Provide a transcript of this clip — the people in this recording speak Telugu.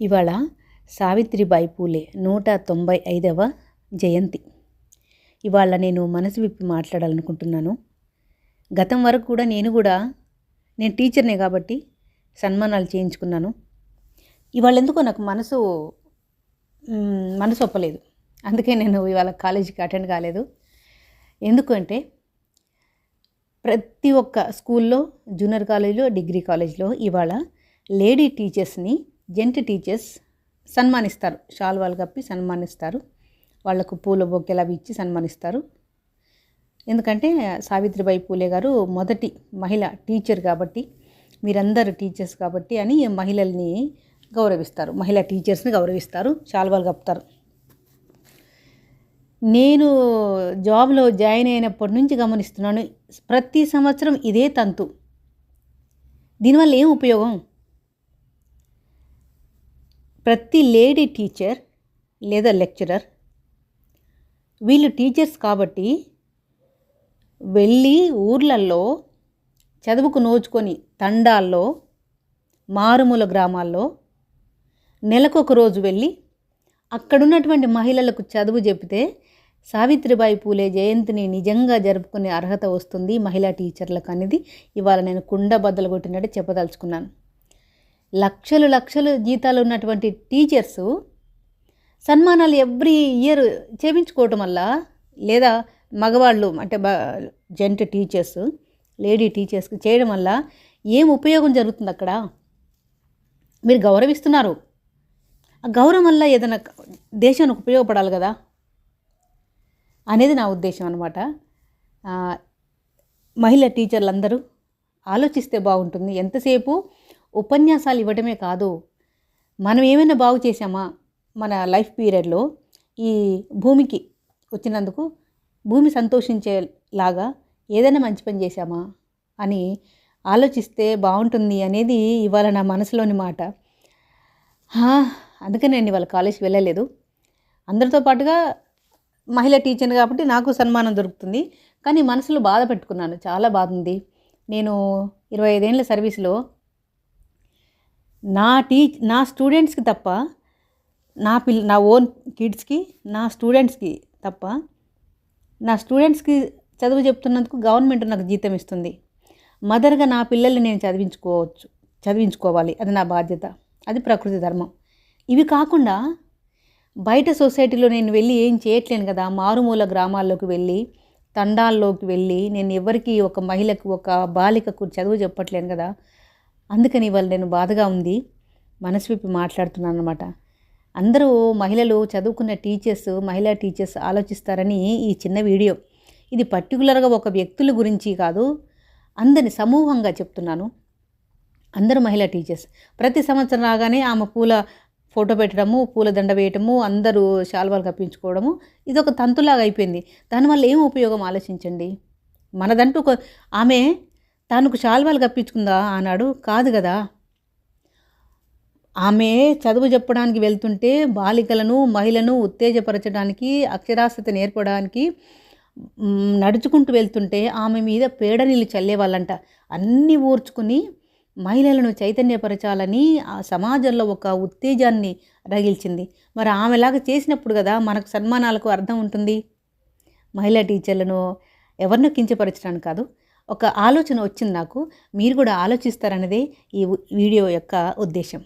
ఇవాళ సావిత్రిబాయి పూలే నూట తొంభై ఐదవ జయంతి. ఇవాళ నేను మనసు విప్పి మాట్లాడాలనుకుంటున్నాను. గతం వరకు కూడా నేను కూడా నేను టీచర్నే కాబట్టి సన్మానాలు చేయించుకున్నాను. ఇవాళ ఎందుకో నాకు మనసు మనసు ఒప్పలేదు. అందుకే నేను ఇవాళ కాలేజీకి అటెండ్ కాలేదు. ఎందుకంటే ప్రతి ఒక్క స్కూల్లో జూనియర్ కాలేజీలో డిగ్రీ కాలేజ్లో ఇవాళ లేడీ టీచర్స్ని జెంట్ టీచర్స్ సన్మానిస్తారు. షాల్వాలు కప్పి సన్మానిస్తారు. వాళ్ళకు పూల బొక్కెలు అవి ఇచ్చి సన్మానిస్తారు. ఎందుకంటే సావిత్రిబాయి పూలే గారు మొదటి మహిళ టీచర్ కాబట్టి మీరందరూ టీచర్స్ కాబట్టి అని మహిళల్ని గౌరవిస్తారు. మహిళా టీచర్స్ని గౌరవిస్తారు. శాల్వాలు కప్పుతారు. నేను జాబ్లో జాయిన్ అయినప్పటి నుంచి గమనిస్తున్నాను ప్రతి సంవత్సరం ఇదే తంతు. దీనివల్ల ఏం ఉపయోగం? ప్రతి లేడీ టీచర్ లేదా లెక్చరర్ వీళ్ళు టీచర్స్ కాబట్టి వెళ్ళి ఊర్లల్లో చదువుకు నోచుకొని తండాల్లో మారుమూల గ్రామాల్లో నెలకొక రోజు వెళ్ళి అక్కడున్నటువంటి మహిళలకు చదువు చెబితే సావిత్రిబాయి పూలే జయంతిని నిజంగా జరుపుకునే అర్హత వస్తుంది మహిళా టీచర్లకు అనేది. ఇవాళ నేను కుండ బద్దలు కొట్టినట్టు చెప్పదలుచుకున్నాను. లక్షలు లక్షలు జీతాలు ఉన్నటువంటి టీచర్సు సన్మానాలు ఎవ్రీ ఇయర్ చేయించుకోవటం వల్ల లేదా మగవాళ్ళు అంటే జెంట్ టీచర్స్ లేడీ టీచర్స్కి చేయడం వల్ల ఏం ఉపయోగం జరుగుతుంది అక్కడ? మీరు గౌరవిస్తున్నారు. ఆ గౌరవం వల్ల ఏదైనా దేశానికి ఉపయోగపడాలి కదా? అనేది నా ఉద్దేశం అనమాట మహిళా టీచర్లందరూ ఆలోచిస్తే బాగుంటుంది. ఎంతసేపు ఉపన్యాసాలు ఇవ్వడమే కాదు మనం ఏమైనా బాగు చేసామా మన లైఫ్ పీరియడ్లో ఈ భూమికి వచ్చినందుకు భూమి సంతోషించేలాగా ఏదైనా మంచి పని చేశామా? అని ఆలోచిస్తే బాగుంటుంది అనేది ఇవాళ నా మనసులోని మాట. అందుకనే నేను ఇవాళ కాలేజ్కి వెళ్ళలేదు. అందరితో పాటుగా మహిళ టీచర్ కాబట్టి నాకు సన్మానం దొరుకుతుంది. కానీ మనసులో బాధ పెట్టుకున్నాను. చాలా బాధ ఉంది. నేను ఇరవై ఐదేళ్ళ సర్వీస్లో నా టీ నా స్టూడెంట్స్కి తప్ప నా పిల్ల నా ఓన్ కిడ్స్కి నా స్టూడెంట్స్కి తప్ప నా స్టూడెంట్స్కి చదువు చెప్తున్నందుకు గవర్నమెంట్ నాకు జీతం ఇస్తుంది. మదర్గా నా పిల్లల్ని నేను చదివించుకోవచ్చు చదివించుకోవాలి. అది నా బాధ్యత. అది ప్రకృతి ధర్మం. ఇవి కాకుండా బయట సొసైటీలో నేను వెళ్ళి ఏం చేయట్లేను కదా మారుమూల గ్రామాల్లోకి వెళ్ళి తండాల్లోకి వెళ్ళి నేను ఎవరికి ఒక మహిళకు ఒక బాలికకు చదువు చెప్పట్లేను కదా అందుకని ఇవాళ నేను బాధగా ఉంది. మనసు విప్పి మాట్లాడుతున్నాను అనమాట అందరూ మహిళలు చదువుకున్న టీచర్స్ మహిళా టీచర్స్ ఆలోచిస్తారని ఈ చిన్న వీడియో. ఇది పర్టికులర్గా ఒక వ్యక్తుల గురించి కాదు అందరిని సమూహంగా చెప్తున్నాను. అందరూ మహిళా టీచర్స్. ప్రతి సంవత్సరం రాగానే ఆమె పూల ఫోటో పెట్టడము పూల దండ వేయటము అందరూ శాల్వాలు కప్పించుకోవడము ఇది ఒక తంతులాగా అయిపోయింది. దానివల్ల ఏం ఉపయోగం? ఆలోచించండి. మనదంటూ ఒక ఆమె తనకు శాల్వాలు కప్పించుకుందా? అన్నాడు. కాదు కదా. ఆమె చదువు చెప్పడానికి వెళ్తుంటే బాలికలను మహిళను ఉత్తేజపరచడానికి అక్షరాస్యత నేర్పడానికి నడుచుకుంటూ వెళ్తుంటే ఆమె మీద పేడ నీళ్ళు చల్లేవాళ్ళంట. అన్నీ ఊర్చుకుని మహిళలను చైతన్యపరచాలని ఆ సమాజంలో ఒక ఉత్తేజాన్ని రగిల్చింది. మరి ఆమెలాగా చేసినప్పుడు కదా మనకు సన్మానాలకు అర్థం ఉంటుంది. మహిళా టీచర్లను ఎవరినో కించపరచడానికి కాదు ఒక ఆలోచన వచ్చింది నాకు. మీరు కూడా ఆలోచిస్తారన్నదే ఈ వీడియో యొక్క ఉద్దేశం.